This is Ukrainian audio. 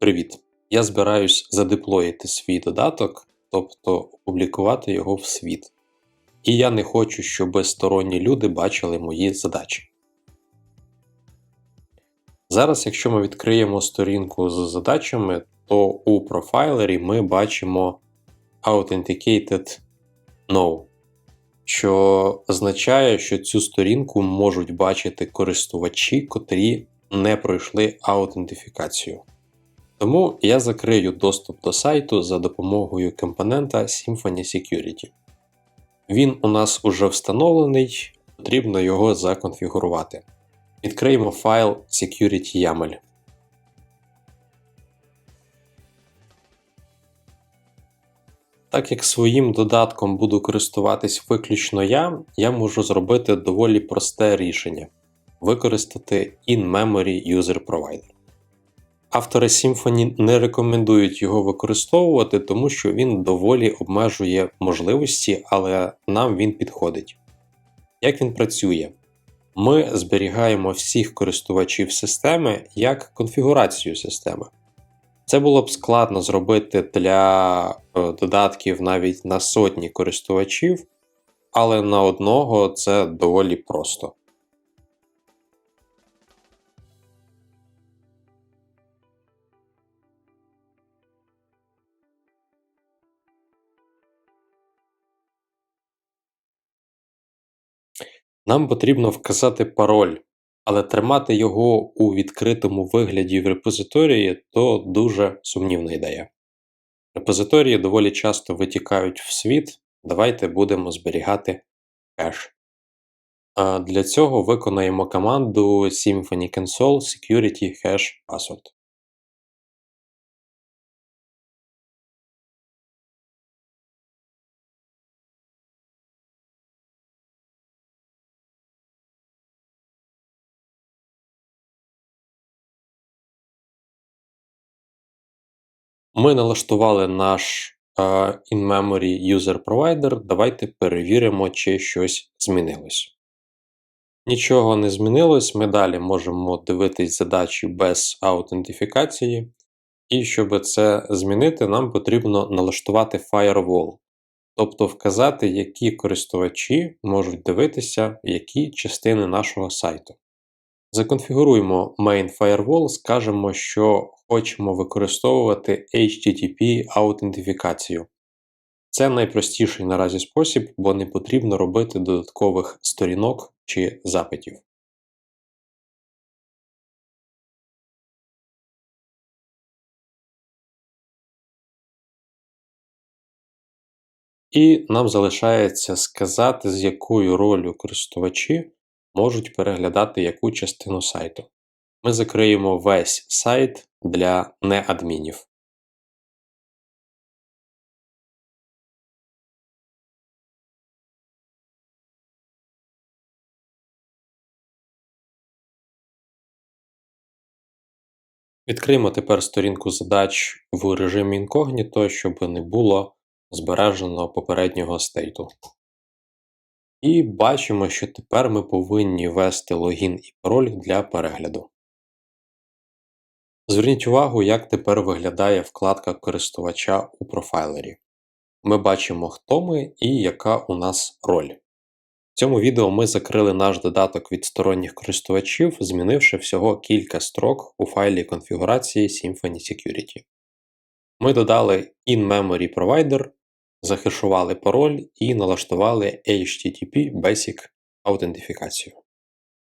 Привіт! Я збираюсь задеплоїти свій додаток, тобто опублікувати його в світ. І я не хочу, щоб сторонні люди бачили мої задачі. Зараз, якщо ми відкриємо сторінку з задачами, то у профайлері ми бачимо Authenticated No, що означає, що цю сторінку можуть бачити користувачі, котрі не пройшли аутентифікацію. Тому я закрию доступ до сайту за допомогою компонента Symfony Security. Він у нас уже встановлений, потрібно його законфігурувати. Відкриємо файл security.yaml. Так як своїм додатком буду користуватись виключно я, я можу зробити доволі просте рішення використати in-memory user provider. Автори Symfony не рекомендують його використовувати, тому що він доволі обмежує можливості, але нам він підходить. Як він працює? Ми зберігаємо всіх користувачів системи як конфігурацію системи. Це було б складно зробити для е, додатків навіть на сотні користувачів, але на одного це доволі просто. Нам потрібно вказати пароль, але тримати його у відкритому вигляді в репозиторії то дуже сумнівна ідея. Репозиторії доволі часто витікають в світ, давайте будемо зберігати кеш. А Для цього виконаємо команду Symfony Console Security Hash Password. Ми налаштували наш in-memory user provider. Давайте перевіримо, чи щось змінилось. Нічого не змінилось. Ми далі можемо дивитись задачі без аутентифікації. І щоб це змінити, нам потрібно налаштувати firewall, тобто вказати, які користувачі можуть дивитися які частини нашого сайту. Законфігуруємо main firewall, скажемо, що хочемо використовувати HTTP аутентифікацію. Це найпростіший наразі спосіб, бо не потрібно робити додаткових сторінок чи запитів. І нам залишається сказати, з якою ролью користувачі можуть переглядати яку частину сайту. Ми закриємо весь сайт для неадмінів. Відкриємо тепер сторінку задач в режимі інкогніто, щоб не було збережено попереднього стейту. І бачимо, що тепер ми повинні ввести логін і пароль для перегляду. Зверніть увагу, як тепер виглядає вкладка користувача у профайлері. Ми бачимо, хто ми і яка у нас роль. В цьому відео ми закрили наш додаток від сторонніх користувачів, змінивши всього кілька строк у файлі конфігурації Symfony Security. Ми додали in-memory provider, захешували пароль і налаштували HTTP Basic аутентифікацію.